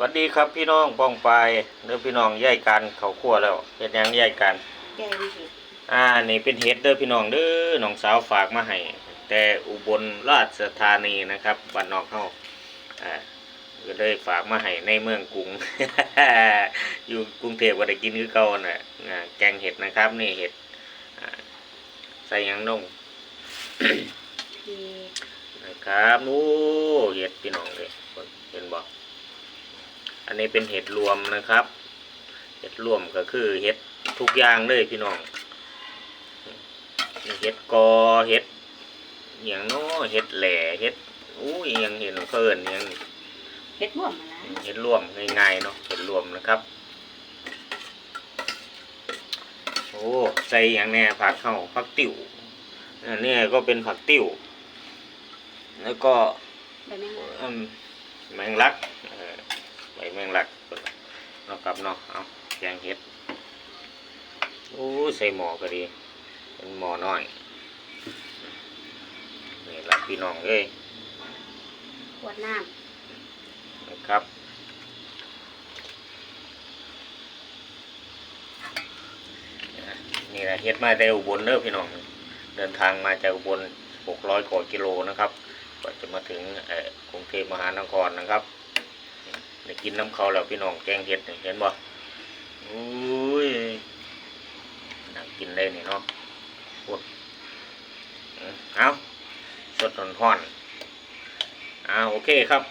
สวัสดีครับพี่น้องป้องปายเด้อพี่น้องย่ายกันเขาคั่วแล้วเฮ็ดหยังย่ายกันแกงเห็ดอ่านี่เป็นเห็ดเด้อพี่น้องเด้อน้องสาวฝากมาให้แต่อุบลราชธานีนะครับบ้านนอกเฮาอ่าก็เลยฝากมาให้ในเมืองกรุง อยู่กรุงเทพก็ได้กินคือเก่าน่ะอ่าแกงเห็ดนะครับนี่เห็ดอ่าใส่หยังนงพีนะครับโอ้เห็ดพี่น้องเลยเห็นบ่อั นนี้เป็นเห็ดรวมนะครับ เห็ดรวมก็คือเห็ดทุกอย่างเลยพี่น้อง เห็ดกอเห็ดอหย่างเน้อเห็ดแหล่เห็ดอู้อหยังเห็นเพิ่นอหยังเห็ดร่วมมาละเห็ดรวมง่ายๆเนาะเห็ดรวมนะครับโอ้ใส่อย่างแน่ผักเข้าผักติ๋วอันนี้ก็เป็นผักติ๋วแล้วก็ได้ไหมคะอืมแมงลักเออ ใบแมงลักเนาะครับเนาะเอาแกงเห็ดโอ้ใส่หม้อก็ดีเป็นหม้อน้อยนี่ละพี่น้องเอ้ยขวดน้นะครับนี่แหละเฮ็ดมาแต่อุบลเด้อพี่น้องเดินทางมาจากอุบล600กว่ากิโลนะครับกว่าจะมาถึงเอ่อกรุงเทพมหานครนะครับ ได้กินน้ำเขาแล้วพี่น้องแกงเห็ดเห็นบ่อุ้ยน่ากินได้นี่เนาะพูดเอาสดร้อนอ่าโอเคครับ